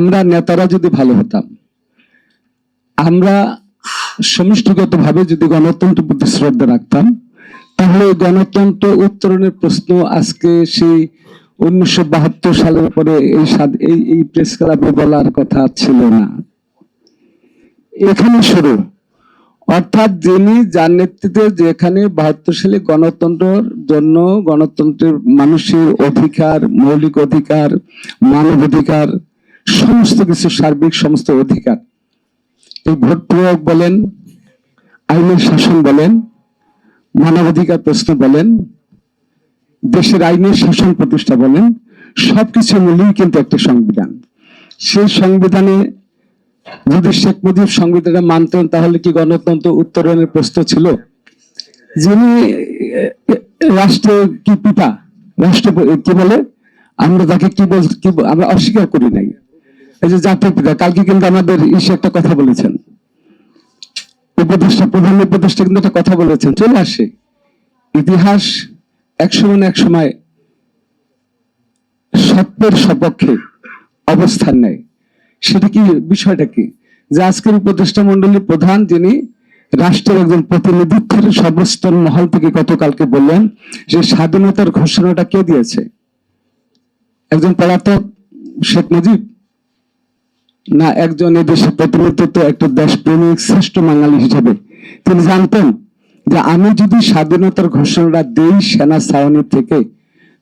আমরা নেতারা যদি ভালো হতাম, আমরা সমষ্টিগত ভাবে যদি গণতন্ত্র প্রতি শ্রদ্ধা রাখতাম, তাহলে গণতন্ত্র উত্তরণের প্রশ্ন আজকে সেই উনিশশো বাহাত্তর সালের পরে এই এই এই প্রেস ক্লাবে বলার কথা ছিল না। এখানে শুরু। অর্থাৎ যিনি যার নেতৃত্বে যেখানে বাহাত্তর সালে গণতন্ত্রের জন্য গণতন্ত্রের মানুষের অধিকার, মৌলিক অধিকার মানব অধিকার সমস্ত কিছু সার্বিক সমস্ত অধিকার। এই ভোট প্রয়োগ বলেন আইনের শাসন বলেন মানবাধিকার প্রশ্ন বলেন দেশের আইনের শাসন প্রতিষ্ঠা বলেন সবকিছু মিলিয়ে কিন্তু একটা সংবিধান। সেই সংবিধানে যদি শেখ মুজিব সংবিধানে মানতেন তাহলে কি গণতন্ত্র উত্তরণের প্রশ্ন ছিল? যিনি এ, কি পিতা? রাষ্ট্র কি বলে? আমরা তাকে কি বল- আমরা অস্বীকার করি নাই। এই যে জাতির পিতা, কালকে কিন্তু আমাদের ইসে একটা কথা বলেছেন। উপদেষ্টা, প্রধান উপদেষ্টা কিন্তু একটা কথা বলেছেন। চলে আসে। ইতিহাস এক সময় এক সময় সত্যের সপক্ষে অবস্থান নেয়। সেটা কি, বিষয়টা কি? যে আজকের উপদেষ্টা মন্ডলীর প্রধান যিনি রাষ্ট্রের একজন প্রতিনিধিত্বের সর্বস্তর মহল থেকে গতকালকে বললেন যে স্বাধীনতার ঘোষণাটা কে দিয়েছে? একজন পলাতক শেখ মুজিব। না, একজন এদেশে প্রতিনিধিত্ব একটা দেশপ্রেমিক শ্রেষ্ঠ বাঙালি হিসেবে। তিনি জানতেন যে আমি যদি স্বাধীনতার ঘোষণাটা দেই সেনা ছাউনি থেকে,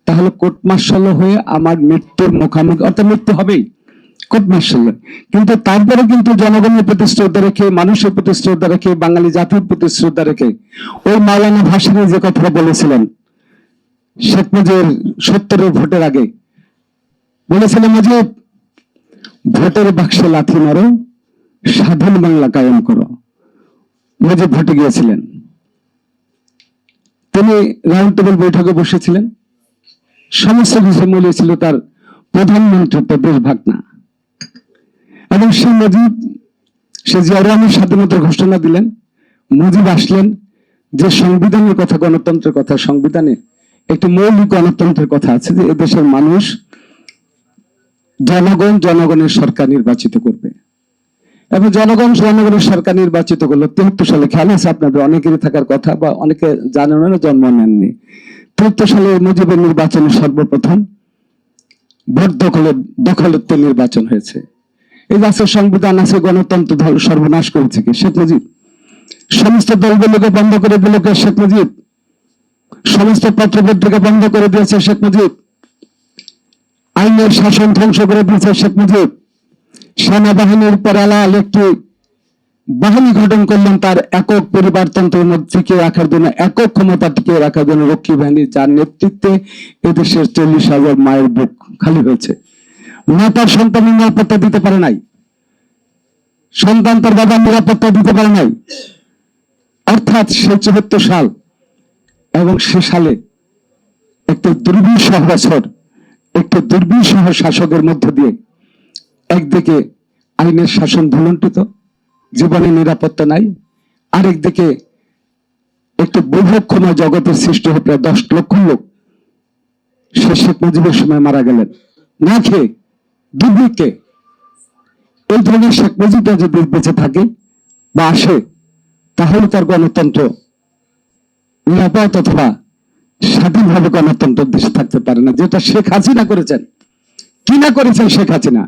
তাহলে কোর্ট মার্শাল হয়ে আমার মৃত্যুর মুখামুখি, অর্থাৎ মৃত্যু হবেই কোর্ট মার্শাল কিন্তু তারপরে কিন্তু জনগণের প্রতি শ্রদ্ধা রেখে, মানুষের প্রতি শ্রদ্ধা রেখে, বাঙালি জাতির প্রতি শ্রদ্ধা রেখে ওই মাওলানা ভাসানী যে কথা বলেছিলেন, শেখ মুজিবের সত্তরের ভোটের আগে, বলেছিলেন, মুজিব ভোটের বাক্সে লাথি মারো স্বাধীন বাংলা কায়েম করো। মুজিব ভোটে গিয়েছিলেন। তিনি রাউন্ড টেবিল বৈঠকে বসেছিলেন। সমস্ত কিছু মূল্য ছিল তার প্রধানমন্ত্রী দেশ ভাগনা এবং সেই মুজিব সে জিয়া রহমান স্বাধীনতার ঘোষণা দিলেন। মুজিব আসলেন যে সংবিধানের কথা, গণতন্ত্রের কথা, সংবিধানে একটি মৌলিক গণতন্ত্রের কথা আছে যে এদেশের মানুষ জনগণ জনগণের সরকার নির্বাচিত করবে। এবং জনগণ জনগণের সরকার নির্বাচিত করল তেহত্তর সালে খেয়াল আছে আপনাদের, অনেকেরই থাকার কথা বা অনেকে জানেন না, জন্ম নেননি। তেহত্তর সালে মুজিবের নির্বাচনে সর্বপ্রথম ভোট দখলের দখলত্ব নির্বাচন হয়েছে। এই আছে সংবিধান আছে, গণতন্ত্র ধর সর্বনাশ করেছে কি? শেখ মুজিব। সমস্ত দলগুলোকে বন্ধ করে দিল শেখ মুজিব। সমস্ত পত্র পত্রিকা বন্ধ করে দিয়েছে শেখ মুজিব। আইনের শাসন ধ্বংস করে দিয়েছে শেখ মুজিব। সেনাবাহিনীর পর আলাল একটি বাহিনী গঠন করলেন তার একক পরিবারতন্ত্রের মধ্যে টিকিয়ে রাখার জন্য, একক ক্ষমতা টিকিয়ে রাখার জন্য রক্ষী বাহিনী, যার নেতৃত্বে এদেশের চল্লিশ হাজার মায়ের বুক খালি হয়েছে। মা তার সন্তান নিরাপত্তা দিতে পারে নাই। সন্তান তার বাবার নিরাপত্তা দিতে পারে নাই। অর্থাৎ সে চুয়াত্তর সাল এবং সে সালে একটি দুর্বিষহ বছর একটি দুর্বিষহ শাসকের মধ্য দিয়ে একদিকে আইনের শাসন ভুলন্টিত জীবনে নিরাপত্তা নাই, আরেকদিকে একটি বৈভক্ষময় জগতের সৃষ্টি হয়ে প্রায় দশ লক্ষ লোক সে শেখ মুজিবের সময় মারা গেলেন। না খেয়ে, দুর্ভিক্ষে। এই ধরনের শেখ মুজিবটা যদি বেঁচে থাকে বা আসে, তাহলে তার গণতন্ত্র নিরাপদ অথবা স্বাধীনভাবে গণতন্ত্র দেশে থাকতে পারে না, যেটা শেখ হাসিনা করেছেন। কি না করেছেন শেখ হাসিনা?